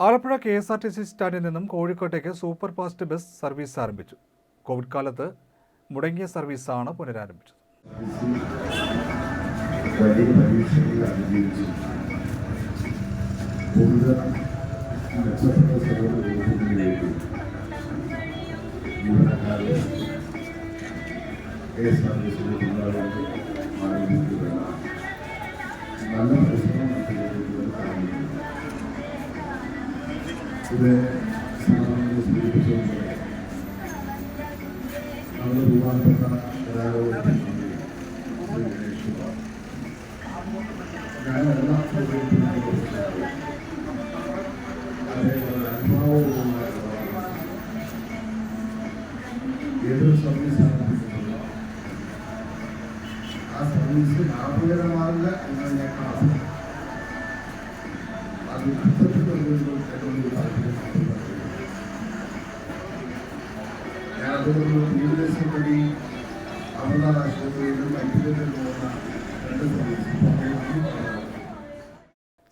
Alappuzha K S R T C സ്റ്റാൻഡിൽ നിന്നും കോഴിക്കോട്ടേക്ക് സൂപ്പർ ഫാസ്റ്റ് ബസ് സർവീസ് ആരംഭിച്ചു. കോവിഡ് കാലത്ത് മുടങ്ങിയ സർവീസാണ് പുനരാരംഭിച്ചത്. നല്ല പരീക്ഷകൾ ഇത് സാധാരണ സൂചിപ്പിച്ചുകൊണ്ട് നമ്മൾ ബഹുമാനപ്പെട്ട ഞാൻ എല്ലാ അതേപോലെ അനുഭവവുമായ ഏതൊരു സർവീസ് ആരംഭിക്കുമ്പോൾ ആ സർവീസ് ലാഭകരമാകില്ല എന്നാണ് ഞാൻ കാണുന്നത് ഞാൻ അതുകൊണ്ട് വഴി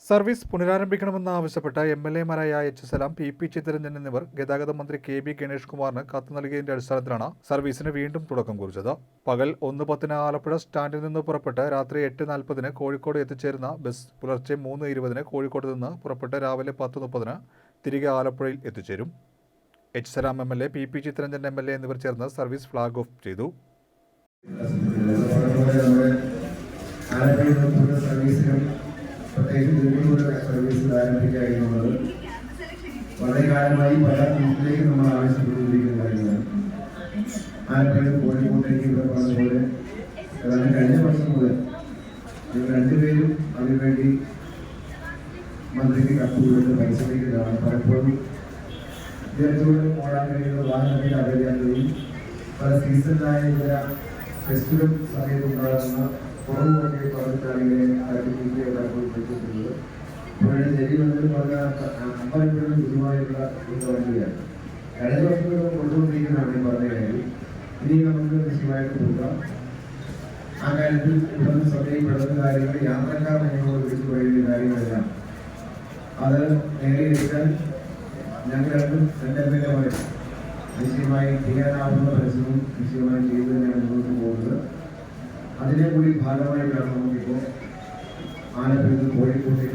service service M L എമാരായ H Salam P P Chittaranjan എന്നിവർ ഗതാഗത മന്ത്രി കെ ബി ഗണേഷ് കുമാറിന് കത്ത് നൽകിയതിന്റെ അടിസ്ഥാനത്തിലാണ് സർവീസിന് വീണ്ടും തുടക്കം കുറിച്ചത്. പകൽ ഒന്ന് പത്തിന് ആലപ്പുഴ സ്റ്റാൻഡിൽ നിന്ന് പുറപ്പെട്ട് രാത്രി എട്ട് നാൽപ്പതിന് കോഴിക്കോട് എത്തിച്ചേരുന്ന ബസ് പുലർച്ചെ മൂന്ന് ഇരുപതിന് കോഴിക്കോട് നിന്ന് പുറപ്പെട്ട് രാവിലെ പത്ത് മുപ്പതിന് തിരികെ ആലപ്പുഴയിൽ എത്തിച്ചേരും. H Salam M L A P P Chitraranjan M L A എന്നിവർ ചേർന്ന് സർവീസ് ഫ്ലാഗ് ഓഫ് ചെയ്തു. വളരെ കാലമായി പല നാട്ടിലേക്ക് നമ്മൾ ആവശ്യപ്പെട്ടുകൊണ്ടിരിക്കുന്ന കാര്യമാണ് ആലപ്പുഴ കോഴിക്കോട്ടേക്ക് ഇവിടെ പറഞ്ഞതുപോലെ ഏതാണ്ട് കഴിഞ്ഞ വർഷം മുതൽ നിങ്ങൾ രണ്ടുപേരും അതിനുവേണ്ടി മന്ത്രിക്ക് കത്ത് കൊടുത്ത് പരിശ്രമിക്കുന്നതാണ് പലപ്പോഴും വിദ്യാർത്ഥികളും ഓടാൻ കഴിയുന്ന വാഹനത്തിൽ അറിയാതെയും പല സീസണിലായ ചില ഫെസ്റ്റിവൽ സമയത്തുണ്ടാകുന്ന പറഞ്ഞിട്ടാണ് ഇങ്ങനെ തരത്തിലേക്ക് പോയിക്കൊണ്ടിരുന്നത് ഇപ്പോഴേ ജലീവെന്ന് പറഞ്ഞ അമ്പലപ്പെടുന്ന ഗുരുവായുള്ള ഒരു വണ്ടിയാണ് കഴിഞ്ഞ വർഷം കൊണ്ടുകൊണ്ടിരിക്കുന്നതാണ് പറഞ്ഞ കാര്യം. ഇനി നമുക്ക് നിശ്ചയമായിട്ട് കൊടുക്കാം. ആ കാര്യത്തിൽ ഇവിടുന്ന് ശ്രദ്ധയിൽപ്പെടുന്ന കാര്യങ്ങൾ യാത്രക്കാർ നിങ്ങളോട് വിളിച്ചു പറയുന്ന കാര്യങ്ങളെല്ലാം അത് നേടിയെടുക്കാൻ ഞങ്ങൾ രണ്ടും രണ്ട് എം എൽ എമാർ നിശ്ചയമായി ചെയ്യാനാവുന്ന പരിശ്രമം നിശ്ചയമായി ചെയ്തു തന്നെയാണ് മുന്നോട്ട് പോകുന്നത്. അതിനെ കൂടി ഭാഗമായിട്ടാണ് നമുക്കിപ്പോൾ ആലപ്പുഴ കോഴിക്കോട്ടേക്കുള്ള സർവീസ് നമുക്കിപ്പോൾ പുനരുദ്ധരിക്കുന്നത്